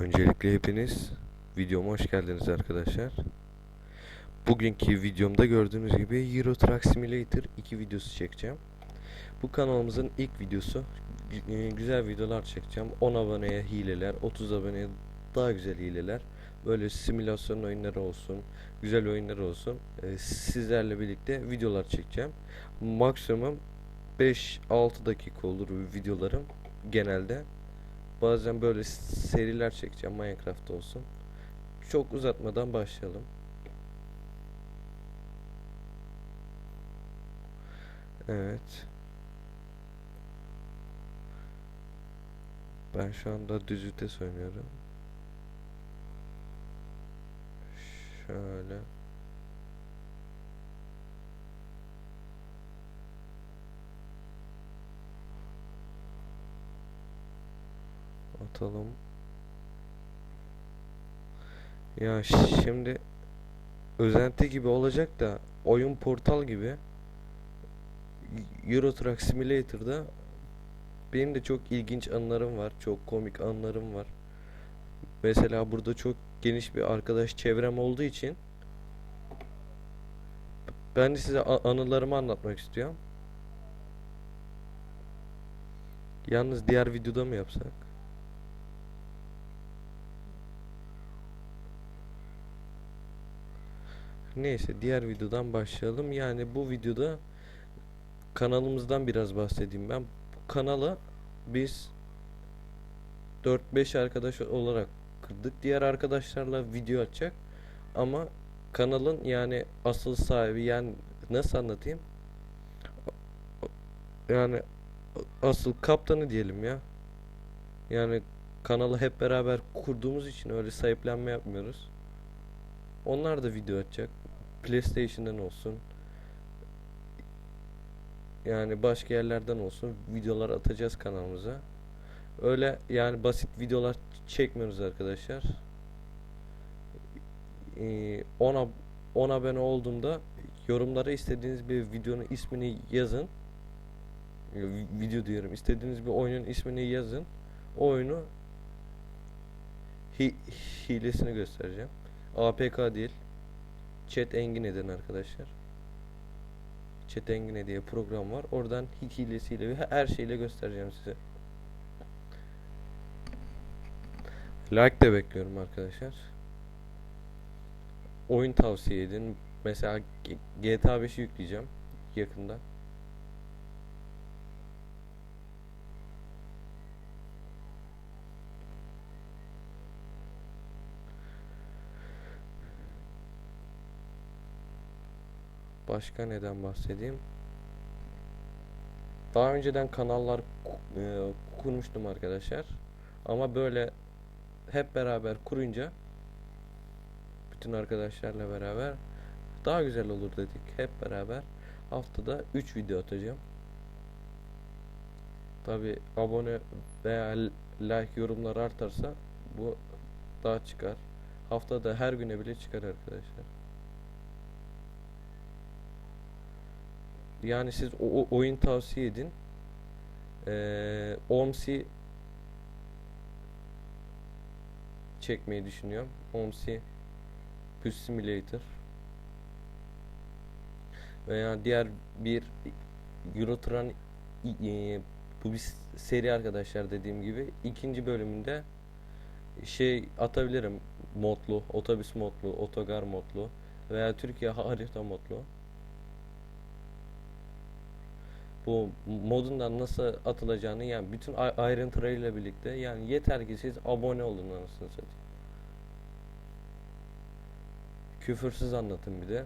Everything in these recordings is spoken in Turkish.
Öncelikle hepiniz videoma hoş geldiniz arkadaşlar. Bugünkü videomda gördüğünüz gibi Euro Truck Simulator 2 videosu çekeceğim. Bu kanalımızın ilk videosu. E, Güzel videolar çekeceğim. 10 aboneye hileler, 30 aboneye daha güzel hileler. Böyle simülasyon oyunları olsun, güzel oyunlar olsun. e, Sizlerle birlikte videolar çekeceğim. Maksimum 5-6 dakika olur videolarım genelde. Bazen böyle seriler çekeceğim Minecraft olsun. Çok uzatmadan başlayalım. Evet. Ben şu anda düz vites oynuyorum. Şöyle. Atalım. Ya şimdi özenti gibi olacak da oyun portal gibi Euro Truck Simulator'da benim de çok ilginç anılarım var. Çok komik anılarım var. Mesela burada çok geniş bir arkadaş çevrem olduğu için ben de size anılarımı anlatmak istiyorum. Yalnız diğer videoda mı yapsak? Neyse diğer videodan başlayalım. Yani bu videoda kanalımızdan biraz bahsedeyim ben. Bu kanalı biz 4-5 arkadaş olarak kırdık. Diğer arkadaşlarla video atacak. Ama kanalın yani asıl sahibi yani nasıl anlatayım? Yani asıl kaptanı diyelim ya. Yani kanalı hep beraber kurduğumuz için öyle sahiplenme yapmıyoruz. Onlar da video atacak. PlayStation'dan olsun. Yani başka yerlerden olsun videolar atacağız kanalımıza. Öyle yani basit videolar çekmiyoruz arkadaşlar. Ee, 10 ab 10 abone olduğumda yorumlara istediğiniz bir videonun ismini yazın. Video diyorum. İstediğiniz bir oyunun ismini yazın. O oyunu hi hilesini göstereceğim. APK değil. Chat Engine arkadaşlar. Chat Engine diye program var. Oradan hi- hilesiyle ve her şeyle göstereceğim size. Like de bekliyorum arkadaşlar. Oyun tavsiye edin. Mesela GTA 5'i yükleyeceğim yakında. Başka neden bahsedeyim? Daha önceden kanallar e, kurmuştum arkadaşlar. Ama böyle hep beraber kurunca bütün arkadaşlarla beraber daha güzel olur dedik. Hep beraber haftada 3 video atacağım. Tabi abone veya like yorumlar artarsa bu daha çıkar. Haftada her güne bile çıkar arkadaşlar. Yani siz o, o- oyun tavsiye edin. Ee, OMSI çekmeyi düşünüyorum. OMSI Bus Simulator veya diğer bir Eurotron i- e, bu bir seri arkadaşlar dediğim gibi ikinci bölümünde şey atabilirim modlu, otobüs modlu, otogar modlu veya Türkiye harita modlu. Bu modundan nasıl atılacağını yani bütün ay- ayrıntılarıyla birlikte yani yeter ki siz abone olun anasını satayım. Küfürsüz anlatın bir de.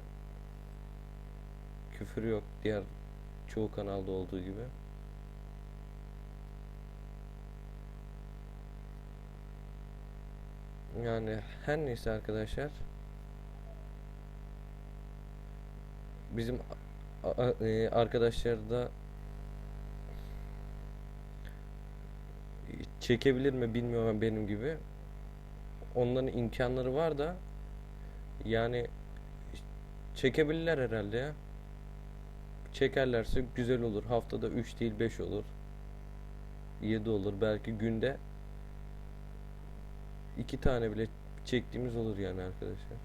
Küfür yok diğer çoğu kanalda olduğu gibi. Yani her neyse arkadaşlar. Bizim e, arkadaşlar da çekebilir mi bilmiyorum benim gibi. Onların imkanları var da yani çekebilirler herhalde ya. Çekerlerse güzel olur. Haftada 3 değil 5 olur. 7 olur. Belki günde iki tane bile çektiğimiz olur yani arkadaşlar.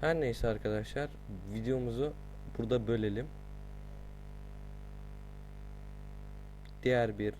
Her neyse arkadaşlar videomuzu burada bölelim. Diğer bir